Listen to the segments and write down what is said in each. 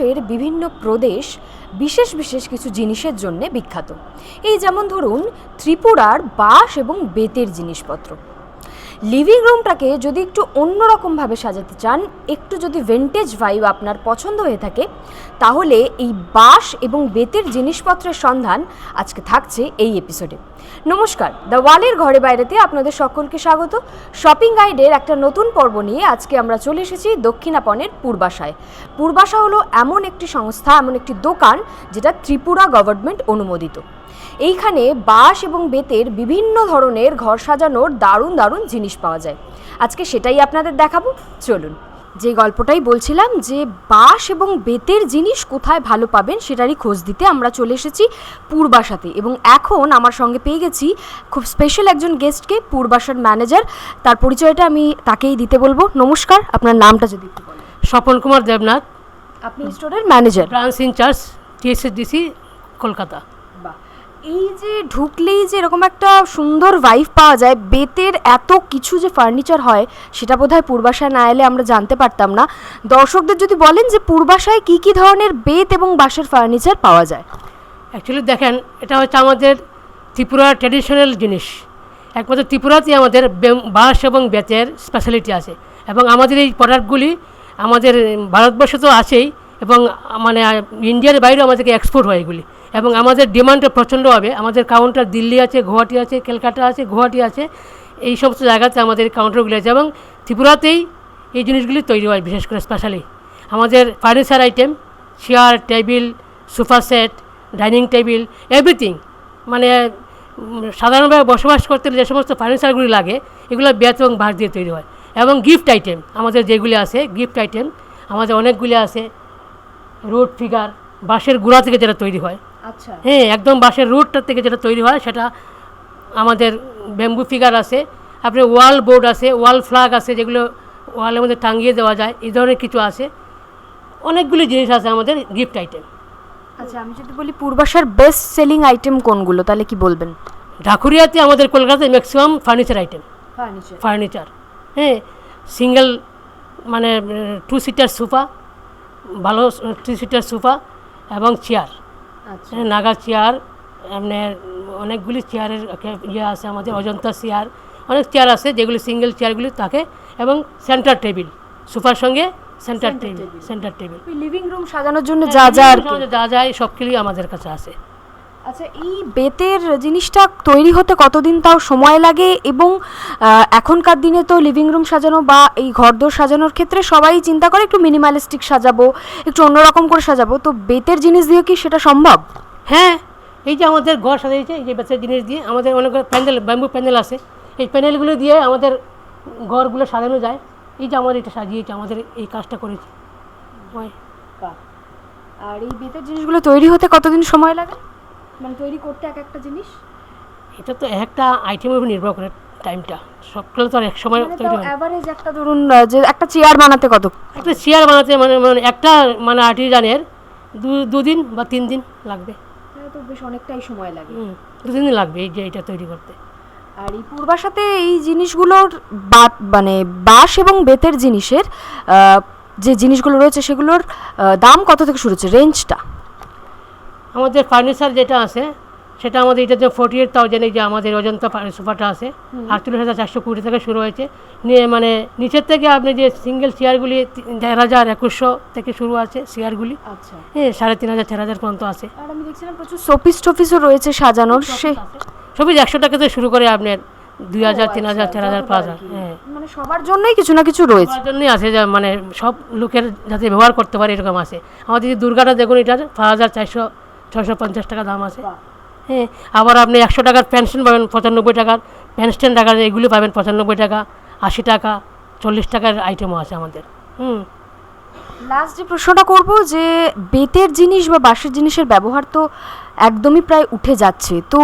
ভারতবর্ষের বিভিন্ন প্রদেশ বিশেষ বিশেষ কিছু জিনিসের জন্য বিখ্যাত। এই যেমন ধরুন ত্রিপুরার বাঁশ এবং বেতের জিনিসপত্র। লিভিং রুমটাকে যদি একটু অন্যরকমভাবে সাজাতে চান, একটু যদি ভেন্টেজ ভাইব আপনার পছন্দ হয়ে থাকে, তাহলে এই বাঁশ এবং বেতের জিনিসপত্রের সন্ধান আজকে থাকছে এই এপিসোডে নমস্কার দ্য ওয়ালের ঘরে বাইরেতে আপনাদের সকলকে স্বাগত। শপিং গাইডের একটা নতুন পর্ব নিয়ে আজকে আমরা চলে এসেছি দক্ষিণাপনের পূর্বাশায়। পূর্বাশা হলো এমন একটি সংস্থা, এমন একটি দোকান যেটা ত্রিপুরা গভর্নমেন্ট অনুমোদিত। এইখানে বাঁশ এবং বেতের বিভিন্ন ধরনের ঘর সাজানোর দারুণ দারুণ জিনিস পাওয়া যায়। আজকে সেটাই আপনাদের দেখাবো। চলুন যে গল্পটাই বলছিলাম যে বাঁশ এবং বেতের জিনিস কোথায় ভালো পাবেন সেটারই খোঁজ দিতে আমরা চলে এসেছি পূর্বাসাতে এবং এখন আমার সঙ্গে পেয়ে গেছি খুব স্পেশাল একজন গেস্টকে পূর্বাসার ম্যানেজার তার পরিচয়টা আমি তাকেই দিতে বলব। নমস্কার আপনার নামটা যদি একটু বলেন। স্বপন কুমার দেবনাথ আপনি স্টোরের manager branch incharge TSSDC Kolkata. এই যে ঢুকলেই যে এরকম একটা সুন্দর ভাইভ পাওয়া যায়, বেতের এত কিছু যে ফার্নিচার হয়, সেটা বোধহয় পূর্বাশায় না এলে আমরা জানতে পারতাম না। দর্শকদের যদি বলেন যে পূর্বাশায় কি কি ধরনের বেত এবং বাঁশের ফার্নিচার পাওয়া যায়? অ্যাকচুয়ালি দেখেন, এটা হচ্ছে আমাদের ত্রিপুরার ট্র্যাডিশনাল জিনিস। একমাত্র ত্রিপুরাতেই আমাদের বাঁশ এবং বেতের স্পেশালিটি আছে। এবং আমাদের এই প্রোডাক্টগুলি আমাদের ভারতবর্ষে তো আছেই এবং মানে ইন্ডিয়ার বাইরেও আমাদেরকে এক্সপোর্ট হয় এগুলি। এবং আমাদের ডিমান্ডটা প্রচণ্ড হবে। আমাদের কাউন্টার দিল্লি আছে, গুয়াহাটি আছে, কলকাতা আছে, গুয়াহাটি আছে, এই সমস্ত জায়গাতে আমাদের কাউন্টারগুলি আছে। এবং ত্রিপুরাতেই এই জিনিসগুলি তৈরি হয়, বিশেষ করে স্পেশালি আমাদের furniture item chair table sofa set dining table everything মানে সাধারণভাবে বসবাস করতে যে সমস্ত ফার্নিচারগুলি লাগে, এগুলো বেত এবং বাঁশ দিয়ে তৈরি হয়। এবং গিফট আইটেম আমাদের যেগুলি আছে গিফট আইটেম আমাদের অনেকগুলি আছে। রোড ফিগার বাঁশের গুঁড়া থেকে যেটা তৈরি হয়। আচ্ছা। হ্যাঁ একদম বাঁশের রুটটা থেকে যেটা তৈরি হয় সেটা আমাদের ব্যাম্বু ফিগার আছে। আপনি ওয়াল বোর্ড আছে ওয়াল ফ্ল্যাগ আছে যেগুলো ওয়ালের মধ্যে টাঙিয়ে দেওয়া যায় এই ধরনের কিছু আছে। অনেকগুলি জিনিস আছে আমাদের গিফট আইটেম আচ্ছা আমি যদি বলি পূর্বাশার বেস্ট সেলিং আইটেম কোনগুলো তাহলে কি বলবেন? ঢাকুরিয়াতে আমাদের কলকাতায় maximum furniture item furniture furniture হ্যাঁ সিঙ্গেল মানে টু সিটার সোফা ভালো থ্রি সিটার সোফা এবং চেয়ার। আচ্ছা। হ্যাঁ, নাগা চেয়ার এমনি অনেকগুলি চেয়ারের ইয়ে আছে আমাদের অজন্তা চেয়ার অনেক চেয়ার আছে যেগুলি সিঙ্গেল চেয়ারগুলি থাকে এবং সেন্টার টেবিল সোফার সঙ্গে centre table centre table. Living room সাজানোর জন্য যা যা যা যা যায় সবকিছুই আমাদের কাছে আছে। আচ্ছা এই বেতের জিনিসটা তৈরি হতে কতদিন তাও সময় লাগে? এবং এখনকার দিনে তো লিভিং রুম সাজানো বা এই ঘরদোর সাজানোর ক্ষেত্রে সবাই চিন্তা করে একটু মিনিমালিস্টিক সাজাবো একটু অন্যরকম করে সাজাবো। তো বেতের জিনিস দিয়ে কি সেটা সম্ভব? হ্যাঁ এই যে আমাদের ঘর সাজিয়েছে এই যে বেতের জিনিস দিয়ে আমাদের অনেক প্যান্ডেল ব্যাম্বু প্যান্ডেল আছে। এই প্যান্ডেলগুলো দিয়ে আমাদের ঘরগুলো সাজানো যায়। এই যে আমাদের এটা সাজিয়েছে আমাদের এই কাজটা করেছে। আর এই বেতের জিনিসগুলো তৈরি হতে কতদিন সময় লাগে? মানে তৈরি করতে এক একটা জিনিস? এটা তো একটা আইটেমের উপর নির্ভর করে টাইমটা সবগুলো তো আর এক সময় মানে তৈরি হয়। অ্যাভারেজ একটা ধরুন যে একটা চেয়ার বানাতে কত? একটা চেয়ার বানাতে মানে মানে একটা মানে আর্টিজানের দু দুদিন বা তিন দিন লাগবে। তো বেশ অনেকটাই সময় লাগে। হুম দু তিন দিন লাগবে এই যে এটা তৈরি করতে। আর এই পূর্বাসাতে এই জিনিসগুলোর বা- মানে বাঁশ এবং বেতের জিনিসের যে জিনিসগুলো রয়েছে সেগুলোর দাম কত থেকে শুরু হচ্ছে? রেঞ্জটা আমাদের ফার্নিচার যেটা আছে সেটা আমাদের এটা যে ফোর্টি এইট থাউজেন্ড যে আমাদের অজন্তা সোফাটা আছে আটচল্লিশ হাজার চারশো কুড়ি থেকে শুরু হয়েছে। নিয়ে মানে নিচের থেকে আপনি যে সিঙ্গেল চেয়ারগুলি দেড় হাজার একুশশো থেকে শুরু আছে চেয়ারগুলি আচ্ছা। হ্যাঁ সাড়ে তিন হাজার চার হাজার পর্যন্ত আছে। আর আমি দেখছিলাম প্রচুর শোপিস টোপিসও রয়েছে সাজানোর সে সবই একশো টাকা থেকে শুরু করে আপনার দুই হাজার তিন হাজার চার হাজার পাঁচ হাজার হ্যাঁ। মানে সবার জন্যই কিছু না কিছু রয়েছে। তার জন্যই আছে যা মানে সব লোকের যাতে ব্যবহার করতে পারে এরকম আছে। আমাদের যে দুর্গাটা দেখুন এটার পাঁচ হাজার চারশো ছশো পঞ্চাশ টাকা দাম আছে। হ্যাঁ আবার আপনি একশো টাকার পেনশন পাবেন পঁচানব্বই টাকার। পেনশন টাকার এগুলি পাবেন পঁচানব্বই টাকা আশি টাকা চল্লিশ টাকার আইটেমও আছে আমাদের। হুম। লাস্ট যে প্রশ্নটা করব যে বেতের জিনিস বা বাঁশের জিনিসের ব্যবহার তো একদমই প্রায় উঠে যাচ্ছে। তো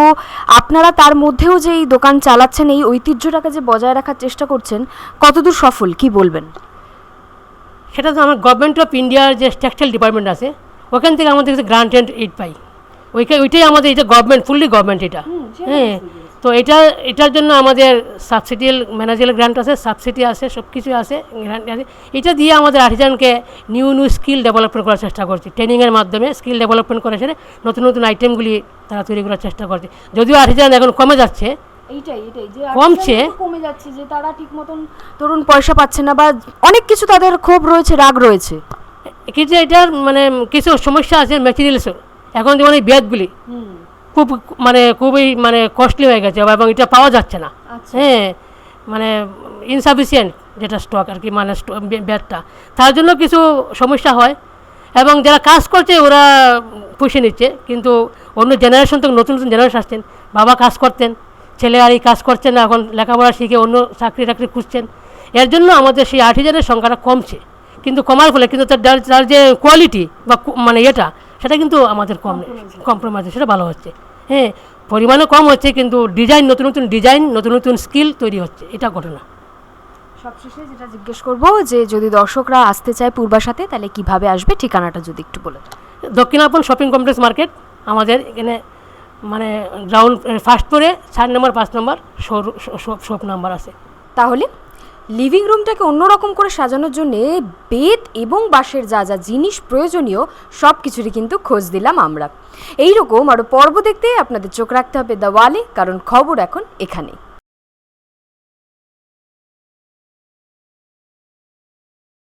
আপনারা তার মধ্যেও যে এই দোকান চালাচ্ছেন এই ঐতিহ্যটাকে যে বজায় রাখার চেষ্টা করছেন কতদূর সফল? কি বলবেন? সেটা তো আমার গভর্নমেন্ট অফ ইন্ডিয়ার যে টেক্সটাইল ডিপার্টমেন্ট আছে ওখান থেকে আমাদের কাছে গ্রান্ট অ্যান্ড এইড পাই। ওইখানে ওইটাই আমাদের এটা গভর্নমেন্ট ফুললি গভর্নমেন্ট এটা। হ্যাঁ তো এটা এটার জন্য আমাদের সাবসিডিয়াল ম্যানেজারাল গ্রান্ট আছে সাবসিডি আছে সব কিছু আছে গ্রান্ট আছে। এটা দিয়ে আমাদের আর্টিজানকে নিউ নিউ স্কিল ডেভেলপমেন্ট করার চেষ্টা করছি। ট্রেনিংয়ের মাধ্যমে স্কিল ডেভেলপমেন্ট করে সেটা নতুন নতুন আইটেমগুলি তারা তৈরি করার চেষ্টা করছে। যদিও আর্টিজান এখন কমে যাচ্ছে। এইটাই এটাই যে কমছে। কমে যাচ্ছে যে তারা ঠিক মতন ধরুন পয়সা পাচ্ছে না বা অনেক কিছু তাদের ক্ষোভ রয়েছে রাগ রয়েছে। কিন্তু এটার মানে কিছু সমস্যা আছে ম্যাটেরিয়ালসের এখন যেমন এই ব্যাগগুলি খুব মানে খুবই মানে কস্টলি হয়ে গেছে এবং এটা পাওয়া যাচ্ছে না। আচ্ছা। হ্যাঁ মানে ইনসাফিসিয়েন্ট যেটা স্টক আর কি মানে ব্যাগটা। তার জন্য কিছু সমস্যা হয় এবং যারা কাজ করছে ওরা পুষে নিচ্ছে কিন্তু অন্য জেনারেশন তো নতুন নতুন জেনারেশন আসছেন বাবা কাজ করতেন ছেলে আর এই কাজ করছেন না এখন লেখাপড়া শিখে অন্য চাকরি টাকরি খুঁজছেন। এর জন্য আমাদের সেই আর্টিজানের সংখ্যাটা কমছে। কিন্তু কমার ফলে কিন্তু তার তার যে কোয়ালিটি বা মানে এটা সেটা কিন্তু আমাদের কম কম্প্রোমাইজ সেটা ভালো হচ্ছে। হ্যাঁ পরিমাণও কম হচ্ছে কিন্তু ডিজাইন নতুন নতুন ডিজাইন নতুন নতুন স্কিল তৈরি হচ্ছে এটা ঘটনা। সবশেষে যেটা জিজ্ঞেস করব যে যদি দর্শকরা আসতে চায় পূর্বাসাতে তাহলে কীভাবে আসবে? ঠিকানাটা যদি একটু বলে। দক্ষিণাপন শপিং কমপ্লেক্স মার্কেট আমাদের এখানে মানে গ্রাউন্ড ফার্স্ট ফ্লোরে চার নম্বর পাঁচ নম্বর শপ নাম্বার আছে। তাহলে? লিভিং রুমটাকে অন্যরকম করে সাজানোর জন্যে বেত এবং বাঁশের যা যা জিনিস প্রয়োজনীয় সব কিছুরই কিন্তু খোঁজ দিলাম আমরা। এইরকম আরও পর্ব দেখতে আপনাদের চোখ রাখতে হবে দ্য ওয়ালে, কারণ খবর এখন এখানেই।